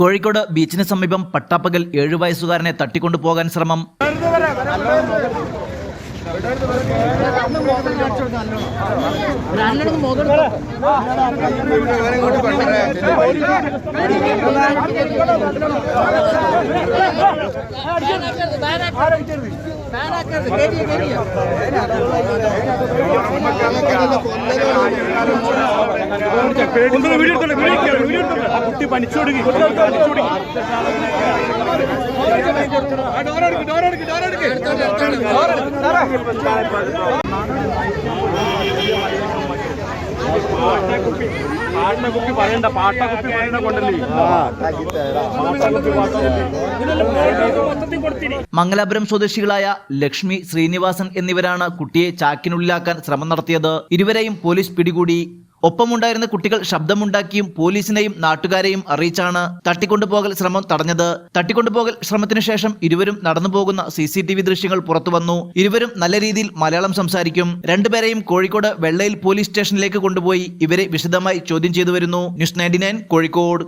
കോഴിക്കോട് ബീച്ചിന് സമീപം പട്ടാപ്പകൽ ഏഴു വയസ്സുകാരനെ തട്ടിക്കൊണ്ടു പോകാൻ ശ്രമം. വീഡിയോ വീഡിയോ കുട്ടി പനിച്ചു തുടങ്ങി. പനിച്ചു തുടങ്ങി. ആ, ഡോർ അടയ്ക്ക്, ഡോർ അടയ്ക്ക്, ഡോർ അടയ്ക്ക്. പാട്ടക്കുപ്പി പാട്ടക്കുപ്പി പറയണ്ട പറയണ്ട മംഗലാപുരം സ്വദേശികളായ ലക്ഷ്മി ശ്രീനിവാസൻ എന്നിവരാണ് കുട്ടിയെ ചാക്കിനുള്ളിലാക്കാൻ ശ്രമം നടത്തിയത്. ഇരുവരെയും പോലീസ് പിടികൂടി. ഒപ്പമുണ്ടായിരുന്ന കുട്ടികൾ ശബ്ദമുണ്ടാക്കിയും പോലീസിനെയും നാട്ടുകാരെയും അറിയിച്ചാണ് തട്ടിക്കൊണ്ടുപോകൽ ശ്രമം തടഞ്ഞത്. തട്ടിക്കൊണ്ടുപോകൽ ശ്രമത്തിനു ശേഷം ഇരുവരും നടന്നു പോകുന്ന സി സി ടി വി ദൃശ്യങ്ങൾ പുറത്തുവന്നു ഇരുവരും നല്ല രീതിയിൽ മലയാളം സംസാരിക്കും. രണ്ടുപേരെയും കോഴിക്കോട് വെള്ളയിൽ പോലീസ് സ്റ്റേഷനിലേക്ക് കൊണ്ടുപോയി ഇവരെ വിശദമായി ചോദ്യം ചെയ്തു വരുന്നു. News ninety Kozhikode.